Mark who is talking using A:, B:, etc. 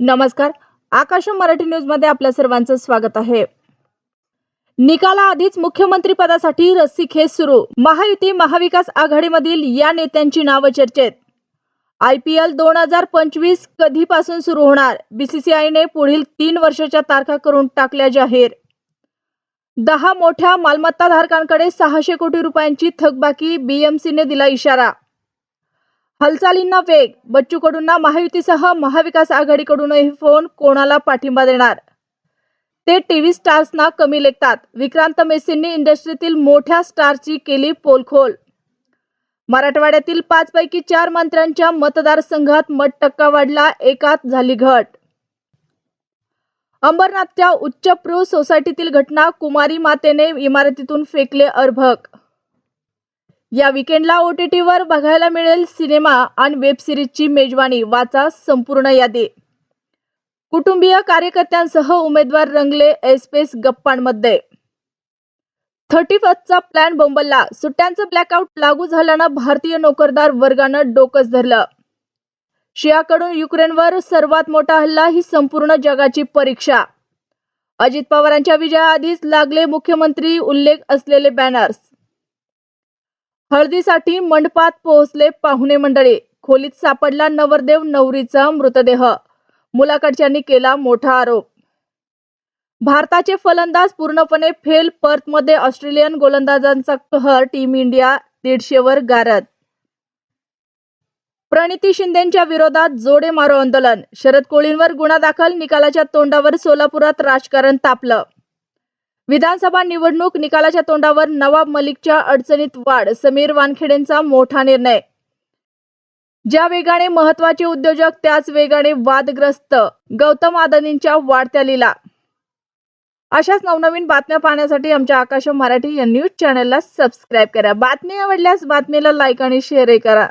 A: नमस्कार. आकाश मराठी न्यूजमध्ये आपल्या सर्वांचं स्वागत आहे. निकाला आधीच मुख्यमंत्री पदासाठी रस्सीखेच सुरू. महायुती महाविकास आघाडीमधील या नेत्यांची नावं चर्चेत. आय पी एल दोन हजार पंचवीस कधीपासून सुरू होणार. बीसीसीआयने पुढील तीन वर्षाच्या तारखा करून टाकल्या जाहीर. दहा मोठ्या मालमत्ताधारकांकडे सहाशे कोटी रुपयांची थकबाकी बीएमसीने दिला इशारा. हालचालींना वेग बच्चू कडूंना महायुतीसह महाविकास आघाडीकडूनही फोन कोणाला पाठिंबा देणार? ते टीव्ही स्टार्सना कमी लेखतात. विक्रांत मेसींनी इंडस्ट्रीतील मोठ्या स्टारची केली पोलखोल. मराठवाड्यातील पाच पैकी चार मंत्र्यांच्या मतदारसंघात मत टक्का वाढला एकात झाली घट. अंबरनाथच्या उच्चप्रू सोसायटीतील घटना कुमारी मातेने इमारतीतून फेकले अर्भक या विकेंडला ओटीटीवर बघायला मिळेल सिनेमा आणि वेब सिरीजची मेजवानी. वाचा संपूर्ण यादी. कुटुंबीय कार्यकर्त्यांसह उमेदवार रंगले एस्पेस गप्पांमध्ये. थर्टी फर्स्टचा प्लॅन बोंबलला. सुट्ट्यांचं ब्लॅकआउट लागू झाल्यानं भारतीय नोकरदार वर्गानं डोकंच धरलं. शियाकडून युक्रेनवर सर्वात मोठा हल्ला ही संपूर्ण जगाची परीक्षा. अजित पवारांच्या विजयाआधीच लागले मुख्यमंत्री उल्लेख असलेले बॅनर्स हळदीसाठी मंडपात पोहोचले पाहुणे मंडळी. खोलीत सापडला नवरदेव नवरीचा मृतदेह. मुलाकडच्यांनी केला मोठा आरोप. भारताचे फलंदाज पूर्णपणे फेल पर्थमध्ये ऑस्ट्रेलियन गोलंदाजांचा कहर टीम इंडिया दीडशेवर गारद. प्रणिती शिंदेच्या विरोधात जोडे मारो आंदोलन. शरद कोळींवर गुन्हा दाखल निकालाच्या तोंडावर सोलापुरात राजकारण तापलं. विधानसभा निवडणूक निकालाच्या तोंडावर नवाब मलिकच्या अडचणीत वाढ समीर वानखेडेंचा मोठा निर्णय. ज्या वेगाने महत्त्वाचे उद्योजक त्याच वेगाने वादग्रस्त. गौतम आदनींच्या वाढत्या लीला. अशाच नवनवीन बातम्या पाहण्यासाठी आमच्या आकाश मराठी या न्यूज चॅनलला सबस्क्राईब करा. बातमी आवडल्यास बातमीला लाईक आणि शेअरही करा.